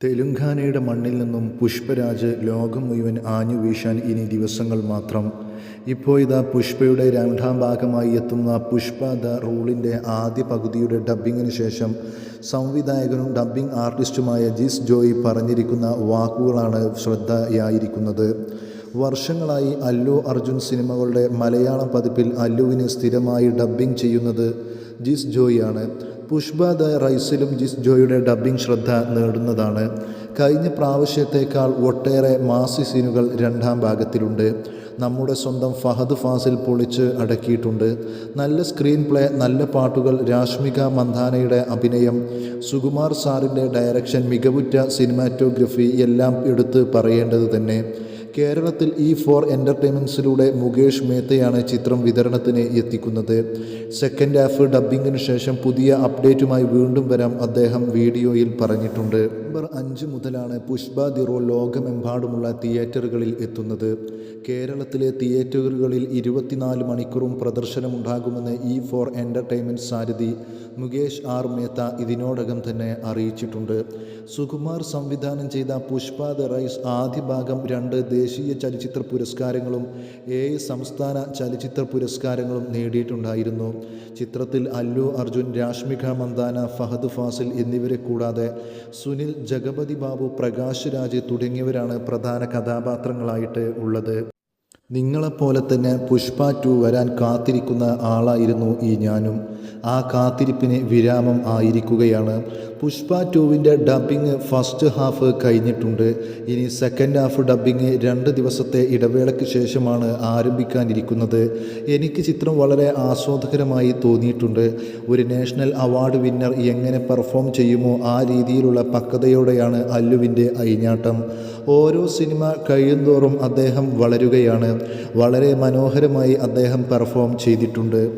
തെലുങ്കാനയുടെ മണ്ണിൽ നിന്നും പുഷ്പരാജ് ലോകം മുഴുവൻ ആഞ്ഞു വീശാൻ ഇനി ദിവസങ്ങൾ മാത്രം. ഇപ്പോൾ ഇതാ പുഷ്പയുടെ രണ്ടാം ഭാഗമായി എത്തുന്ന പുഷ്പ ദ റൂളിന്റെ ആദ്യ പകുതിയുടെ ഡബ്ബിങ്ങിന് ശേഷം സംവിധായകനും ഡബ്ബിംഗ് ആർട്ടിസ്റ്റുമായ ജിസ് ജോയി പറഞ്ഞിരിക്കുന്ന വാക്കുകളാണ് ശ്രദ്ധയായിരിക്കുന്നത്. വർഷങ്ങളായി അല്ലു അർജുൻ സിനിമകളുടെ മലയാളം പതിപ്പിൽ അല്ലുവിന് സ്ഥിരമായി ഡബ്ബിംഗ് ചെയ്യുന്നത് ജിസ് ജോയിയാണ്. പുഷ്പ ദ റൈസിലും ജിസ് ജോയുടെ ഡബ്ബിംഗ് ശ്രദ്ധ നേടുന്നതാണ്. കഴിഞ്ഞ പ്രാവശ്യത്തേക്കാൾ ഒട്ടേറെ മാസി സീനുകൾ രണ്ടാം ഭാഗത്തിലുണ്ട്. നമ്മുടെ സ്വന്തം ഫഹദ് ഫാസിൽ പൊളിച്ച് അടക്കിയിട്ടുണ്ട്. നല്ല സ്ക്രീൻ പ്ലേ നല്ല പാട്ടുകൾ രാഷ്മിക മന്ദാനയുടെ അഭിനയം സുകുമാർ സാറിന്റെ ഡയറക്ഷൻ മികവുറ്റ സിനിമാറ്റോഗ്രഫി എല്ലാം എടുത്ത് പറയേണ്ടത് തന്നെ. കേരളത്തിൽ ഇ ഫോർ എന്റർടൈൻമെന്റ്സിലൂടെ മുകേഷ് മേത്തയാണ് ചിത്രം വിതരണത്തിന് എത്തിക്കുന്നത്. സെക്കൻഡ് ഹാഫ് ഡബ്ബിങ്ങിന് ശേഷം പുതിയ അപ്ഡേറ്റുമായി വീണ്ടും വരാം അദ്ദേഹം വീഡിയോയിൽ പറഞ്ഞിട്ടുണ്ട്. നവംബർ അഞ്ച് മുതലാണ് പുഷ്പ ദിറോ ലോകമെമ്പാടുമുള്ള തിയേറ്ററുകളിൽ എത്തുന്നത്. കേരളത്തിലെ തിയേറ്ററുകളിൽ ഇരുപത്തിനാല് മണിക്കൂറും പ്രദർശനമുണ്ടാകുമെന്ന് ഇ ഫോർ എന്റർടൈൻമെന്റ് സാരഥി മുകേഷ് ആർ മേത്ത ഇതിനോടകം തന്നെ അറിയിച്ചിട്ടുണ്ട്. സുകുമാർ സംവിധാനം ചെയ്ത പുഷ്പ ദ റൈസ് ആദ്യ ഭാഗം രണ്ട് ദേശീയ ചലച്ചിത്ര പുരസ്കാരങ്ങളും ഏഴ് സംസ്ഥാന ചലച്ചിത്ര പുരസ്കാരങ്ങളും നേടിയിട്ടുണ്ടായിരുന്നു. ചിത്രത്തിൽ അല്ലു അർജുൻ രാഷ്മിക മന്ദാന ഫഹദ് ഫാസിൽ എന്നിവരെ കൂടാതെ സുനിൽ ജഗപതി ബാബു പ്രകാശ് രാജ് തുടങ്ങിയവരാണ് പ്രധാന കഥാപാത്രങ്ങളായിട്ട് ഉള്ളത്. നിങ്ങളെപ്പോലെ തന്നെ പുഷ്പ ടു വരാൻ കാത്തിരിക്കുന്ന ആളായിരുന്നു ഈ ഞാനും. ആ കാത്തിരിപ്പിന് വിരാമം ആയിരിക്കുകയാണ്. പുഷ്പ ടുവിന്റെ ഡബ്ബിങ് ഫസ്റ്റ് ഹാഫ് കഴിഞ്ഞിട്ടുണ്ട്. ഇനി സെക്കൻഡ് ഹാഫ് ഡബ്ബിങ് രണ്ട് ദിവസത്തെ ഇടവേളയ്ക്ക് ശേഷമാണ് ആരംഭിക്കാനിരിക്കുന്നത്. എനിക്ക് ചിത്രം വളരെ ആസ്വാദകരമായി തോന്നിയിട്ടുണ്ട്. ഒരു നാഷണൽ അവാർഡ് വിന്നർ എങ്ങനെ പെർഫോം ചെയ്യുമോ ആ രീതിയിലുള്ള പക്വതയോടെയാണ് അല്ലുവിന്റെ അയിഞ്ഞാട്ടം ഓരോ സിനിമ കഴിയുന്തോറും അദ്ദേഹം വളരുകയാണ്. വളരെ മനോഹരമായി അദ്ദേഹം പെർഫോം ചെയ്തിട്ടുണ്ട്.